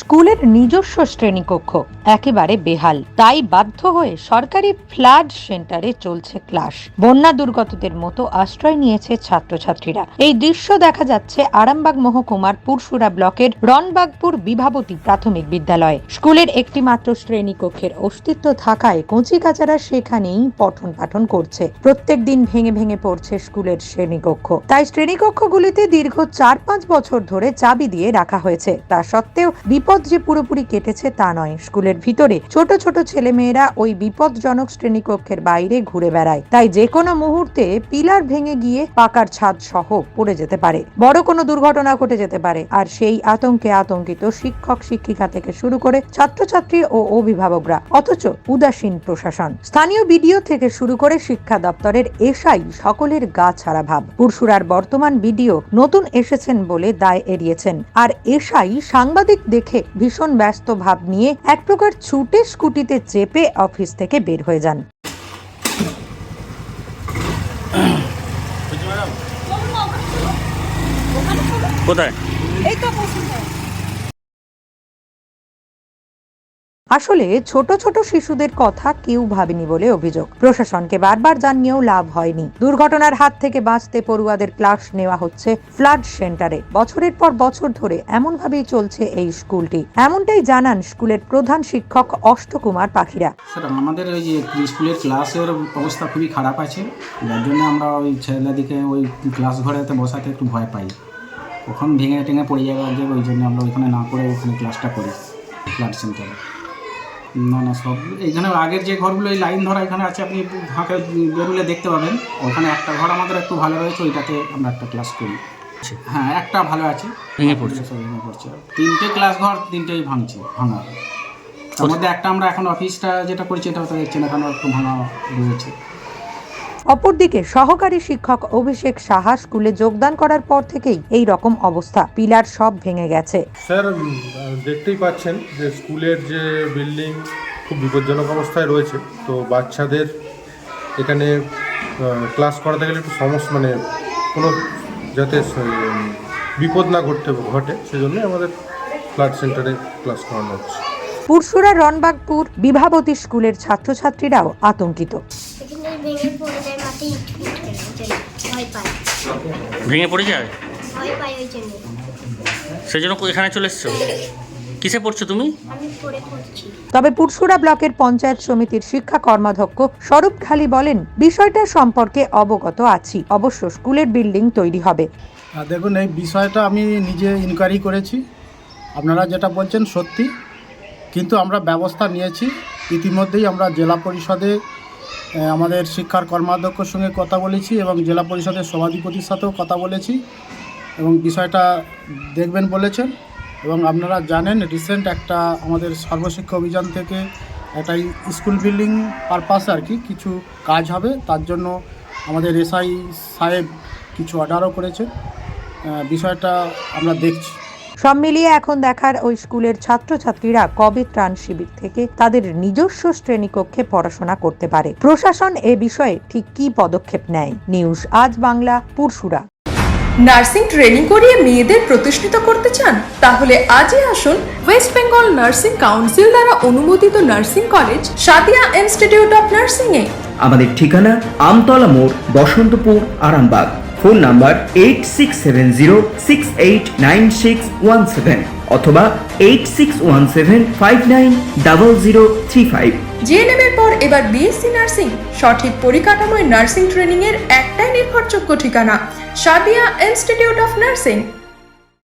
স্কুলের নিজস্ব শ্রেণীকক্ষ, একেবারে বেহাল। তাই বাধ্য হয়ে সরকারি ফ্লাড সেন্টারে চলছে ক্লাস। বন্যা দুর্গতদের মতো আশ্রয় নিয়েছে ছাত্রছাত্রীরা। এই দৃশ্য দেখা যাচ্ছে আরামবাগ মহকুমার পুরসুরা ব্লকের রনবাগপুর বিভাবতী প্রাথমিক বিদ্যালয়। স্কুলের একটি মাত্র শ্রেণীকক্ষের অস্তিত্ব থাকায় কচিকাচারা সেখানেই পঠন পাঠন করছে। প্রত্যেক দিন ভেঙে ভেঙে পড়ছে স্কুলের শ্রেণীকক্ষ। তাই শ্রেণীকক্ষগুলিতে দীর্ঘ চার পাঁচ বছর ধরে চাবি দিয়ে রাখা হয়েছে। তা সত্ত্বেও বিপদ যে পুরোপুরি কেটেছে তা নয়। স্কুলের ভিতরে ছোট ছোট ছেলেমেয়েরা ওই বিপদজনক শ্রেণীকক্ষের বাইরে ঘুরে বেড়ায়। তাই যে কোনো মুহূর্তে পিলার ভেঙে গিয়ে পাকার ছাদ সহ পড়ে যেতে পারে। বড় কোনো দুর্ঘটনা ঘটে যেতে পারে। আর সেই আতঙ্কে আতঙ্কিত শিক্ষক, শিক্ষিকা থেকে শুরু করে ছাত্রছাত্রী ও অভিভাবকরা, অথচ উদাসীন প্রশাসন। স্থানীয় বিডিও থেকে শুরু করে শিক্ষা দপ্তরের এসাই সকলের গা ছাড়া ভাব। পুরসুরার বর্তমান বিডিও নতুন এসেছেন বলে দায় এড়িয়েছেন। আর এসাই সাংবাদিক দেখে ভীষণ ব্যস্ত ভাব নিয়ে এক প্রকার ছুটে স্কুটিতে চেপে অফিস থেকে বের হয়ে যান। কোথায়? আসলে ছোট ছোট শিশুদের কথা কেউ ভাবেনি বলে অভিযোগ। প্রশাসনকে বারবার জানিয়েও লাভ হয়নি। দুর্ঘটনার হাত থেকে বাঁচতে পড়ুয়াদের ক্লাস নেওয়া হচ্ছে ফ্লাড সেন্টারে। বছরের পর বছর ধরে এমনভাবেই চলছে এই স্কুলটি। এমনটাই জানান স্কুলের প্রধান শিক্ষক অষ্টকুমার পাখিরা। স্যার, আমাদের ওই স্কুলের ক্লাসের অবস্থা খুবই খারাপ আছে। যার জন্য আমরা ওই ছেলেদিকে ওই ক্লাস ঘরেতে বসাতে একটু ভয় পাই। ওখান ভেঙে টেঙে পড়ে যাবে ওই জন্য আমরা ওইখানে না করে ওখানে ক্লাসটা করি ফ্ল্যাট সেন্টারে। না না সব এইখানে আগের যে ঘরগুলো এই লাইন ধরা এখানে আছে আপনি ফাঁকে বেরোলে দেখতে পাবেন। ওখানে একটা ঘর আমাদের একটু ভালো রয়েছে ওইটাতে আমরা একটা ক্লাস করি। হ্যাঁ একটা ভালো আছে। ভেঙে পড়ছে। সব ভেঙে পড়ছে। তিনটে ক্লাস ঘর তিনটেই ভাঙছে ভাঙা। তার মধ্যে একটা আমরা এখন অফিসটা যেটা করছি এটা তো দেখছি না কারণ একটু ভাঙা রয়েছে। অপরদিকে সহকারী শিক্ষক অভিষেক সাহা স্কুলে যোগদান করার পর থেকেই এই রকম অবস্থা। পিলার সব ভেঙে গেছে। স্যার দেখতেই পাচ্ছেন যে স্কুলের যে বিল্ডিং খুব বিপজ্জনক অবস্থায় রয়েছে। তো বাচ্চাদের এখানে ক্লাস করাতে গেলে একটু সমস্যা মানে কোনো যাতে বিপদ না ঘটতে ঘটে সেজন্যই আমাদের ফ্লাড সেন্টারে ক্লাস করানো হচ্ছে। পুরসুরা রনবাগপুর বিভাবতী স্কুলের ছাত্রছাত্রীরাও আতঙ্কিত। ভেঙে পড়ে যায় মাথায় ইট ওই জন্য ভয় পাই ভেঙে পড়ে যায় ভয় পাই ওই জন্য সেই জন্য এখানে চলে এসছো? কিসে পড়ছো তুমি? আমি পড়ে পড়ছি তবে পুরসুরা ব্লকের পঞ্চায়েত সমিতির শিক্ষা কর্মাধ্যক্ষ স্বরূপ খালি বলেন বিষয়টা সম্পর্কে অবগত আছি। অবশ্য স্কুলের বিল্ডিং তৈরি হবে। দেখুন এই বিষয়টা আমি নিজে ইনকোয়ারি করেছি। আপনারা যেটা বলছেন সত্যি। কিন্তু আমরা ব্যবস্থা নিয়েছি। ইতিমধ্যেই আমরা জেলা পরিষদে আমাদের শিক্ষার কর্মাধ্যক্ষর সঙ্গে কথা বলেছি এবং জেলা পরিষদের সভাধিপতির সাথেও কথা বলেছি এবং বিষয়টা দেখবেন বলেছেন এবং আপনারা জানেন রিসেন্ট একটা আমাদের সর্বশিক্ষা অভিযান থেকে একটা স্কুল বিল্ডিং পারপাস আর কি কিছু কাজ হবে, তার জন্য আমাদের এসআই সাহেব কিছু অর্ডারও করেছে বিষয়টা আমরা দেখছি। সব মিলিয়ে এখন দেখার ওই স্কুলের ছাত্রছাত্রীরা কবে ত্রাণ শিবির থেকে তাদের নিজস্ব শ্রেণীকক্ষে পড়াশোনা করতে পারে? প্রশাসন এ বিষয়ে ঠিক কি পদক্ষেপ নেয়? নিউজ আজ বাংলা পুরসুরা। নার্সিং ট্রেনিং করিয়ে মেয়েদের প্রতিষ্ঠিত করতে চান? তাহলে আজই আসুন ওয়েস্ট বেঙ্গল নার্সিং কাউন্সিল দ্বারা অনুমোদিত nursing college Sadia institute of nursing এ আমাদের ঠিকানা আমতলা মোড় Basantapur Arambagh. Phone number eight six seven zero six eight nine six one seven অথবা eight six one seven five nine double zero three five. GNM এর পর এবার BSc nursing, সঠিক পরিকাঠামোয় nursing training এর একটাই নির্ভরযোগ্য ঠিকানা সাদিয়া ইনস্টিটিউট অফ নার্সিং।